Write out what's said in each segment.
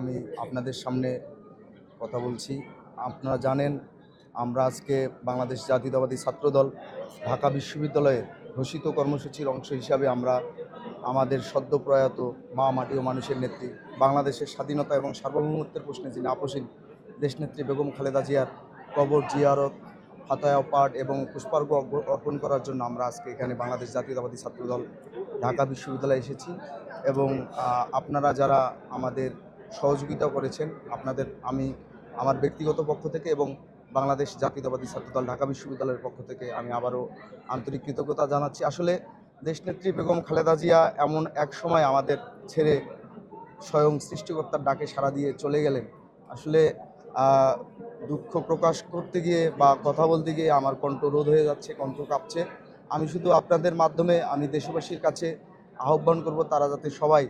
আমি আপনাদের সামনে কথা বলছি। আপনারা জানেন, আমরা আজকে বাংলাদেশ জাতীয়তাবাদী ছাত্রদল ঢাকা বিশ্ববিদ্যালয়ের ঘোষিত কর্মসূচির অংশ হিসাবে আমরা আমাদের সদ্য প্রয়াত মা, মাটি ও মানুষের নেত্রী, বাংলাদেশের স্বাধীনতা এবং সার্বভৌমত্বের প্রশ্নে যিনি আপোষহীন দেশনেত্রী বেগম খালেদা জিয়ার কবর জিয়ারত, ফাতায়া পাঠ এবং পুষ্পার্ঘ অর্পণ করার জন্য আমরা আজকে এখানে বাংলাদেশ জাতীয়তাবাদী ছাত্রদল ঢাকা বিশ্ববিদ্যালয়ে এসেছি। এবং আপনারা যারা আমাদের সহযোগিতা করেছেন আপনাদের, আমি আমার ব্যক্তিগত পক্ষ থেকে এবং বাংলাদেশ জাতীয়তাবাদী ছাত্রদল ঢাকা বিশ্ববিদ্যালয়ের পক্ষ থেকে আমি আবারও আন্তরিক কৃতজ্ঞতা জানাচ্ছি। আসলে দেশনেত্রী বেগম খালেদা জিয়া এমন এক সময় আমাদের ছেড়ে স্বয়ং সৃষ্টিকর্তার ডাকে সাড়া দিয়ে চলে গেলেন। আসলে দুঃখ প্রকাশ করতে গিয়ে বা কথা বলতে গিয়ে আমার কণ্ঠ রোধ হয়ে যাচ্ছে, কণ্ঠ কাঁপছে। আমি শুধু আপনাদের মাধ্যমে, আমি দেশবাসীর কাছে আহ্বান করব তারা যাতে সবাই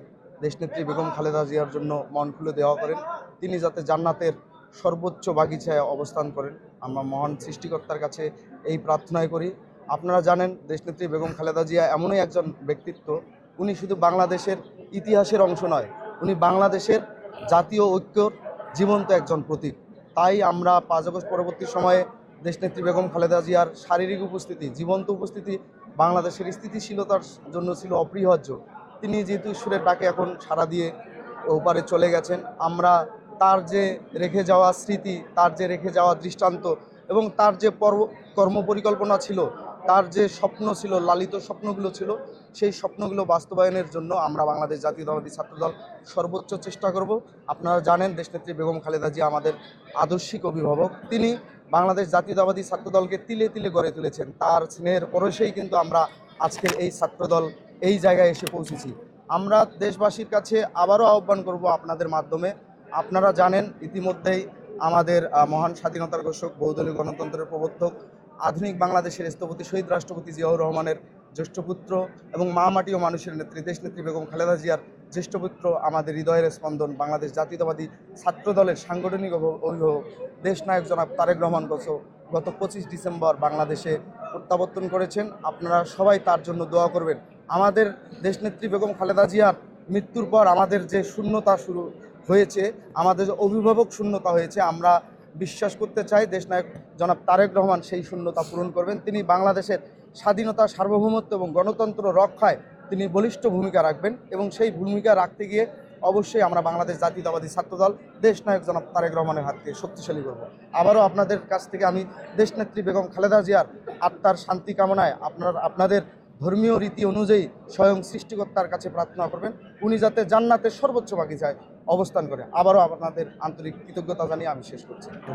দেশনেত্রী বেগম খালেদা জিয়ার জন্য মন খুলে দেওয়া করেন। তিনি যাতে জান্নাতের সর্বোচ্চ বাগিচায় অবস্থান করেন। আমরা মহান সৃষ্টিকর্তার কাছে এই প্রার্থনাই করি। আপনারা জানেন, দেশনেত্রী বেগম খালেদা জিয়া এমনই একজন ব্যক্তিত্ব। উনি শুধু বাংলাদেশের ইতিহাসের অংশ নয়, উনি বাংলাদেশের জাতীয় ঐক্যর জীবন্ত একজন প্রতীক। তাই আমরা পাঁচ আগস্ট পরবর্তী সময়ে দেশনেত্রী বেগম খালেদা জিয়ার শারীরিক উপস্থিতি, জীবন্ত উপস্থিতি, বাংলাদেশের স্থিতিশীলতার জন্য ছিল অপরিহার্য। তিনি যেহেতু ঈশ্বরের ডাকে এখন সাড়া দিয়ে ওপারে চলে গেছেন, আমরা তার যে রেখে যাওয়া স্মৃতি, তার যে রেখে যাওয়া দৃষ্টান্ত এবং তার যে পর্ব, কর্মপরিকল্পনা ছিল, তার যে স্বপ্ন ছিল, লালিত স্বপ্নগুলো ছিল, সেই স্বপ্নগুলো বাস্তবায়নের জন্য আমরা বাংলাদেশ জাতীয়তাবাদী ছাত্রদল সর্বোচ্চ চেষ্টা করব। আপনারা জানেন, দেশনেত্রী বেগম খালেদা জিয়া আমাদের আদর্শিক অভিভাবক। তিনি বাংলাদেশ জাতীয়তাবাদী ছাত্রদলকে তিলে তিলে গড়ে তুলেছেন। তার স্নেহের পরশেই কিন্তু আমরা আজকের এই ছাত্রদল এই জায়গায় এসে পৌঁছেছি। আমরা দেশবাসীর কাছে আবারও আহ্বান করব আপনাদের মাধ্যমে। আপনারা জানেন, ইতিমধ্যেই আমাদের মহান স্বাধীনতার ঘোষক, বহুদলীয় গণতন্ত্রের প্রবর্তক, আধুনিক বাংলাদেশের স্থপতি, শহীদ রাষ্ট্রপতি জিয়াউর রহমানের জ্যেষ্ঠ পুত্র এবং মা মাটি ও মানুষের নেত্রী, দেশনেত্রী বেগম খালেদা জিয়ার জ্যেষ্ঠ পুত্র, আমাদের হৃদয়ের স্পন্দন, বাংলাদেশ জাতীয়তাবাদী ছাত্র দলের সাংগঠনিক অভ- অভিভাবক, দেশনায়ক জনাব তারেক রহমান বসো গত পঁচিশ ডিসেম্বর বাংলাদেশে প্রত্যাবর্তন করেছেন। আপনারা সবাই তার জন্য দোয়া করবেন। আমাদের দেশনেত্রী বেগম খালেদা জিয়ার মৃত্যুর পর আমাদের যে শূন্যতা শুরু হয়েছে, আমাদের যে অভিভাবক শূন্যতা হয়েছে, আমরা বিশ্বাস করতে চাই দেশনায়ক জনাব তারেক রহমান সেই শূন্যতা পূরণ করবেন। তিনি বাংলাদেশের স্বাধীনতা, সার্বভৌমত্ব এবং গণতন্ত্র রক্ষায় তিনি বলিষ্ঠ ভূমিকা রাখবেন এবং সেই ভূমিকা রাখতে গিয়ে অবশ্যই আমরা বাংলাদেশ জাতীয়তাবাদী ছাত্রদল দেশনায়ক জনাব তারেক রহমানের হাতকে শক্তিশালী করব। আবারও আপনাদের কাছ থেকে আমি দেশনেত্রী বেগম খালেদা জিয়ার আত্মার শান্তি কামনায় আপনার, আপনাদের ধর্মীয় রীতি অনুযায়ী স্বয়ং সৃষ্টিকর্তার কাছে প্রার্থনা করবেন। উনি যাতে জান্নাতের সর্বোচ্চ বাগিচায় অবস্থান করে। আবারও আপনাদের আন্তরিক কৃতজ্ঞতা জানিয়ে আমি শেষ করছি।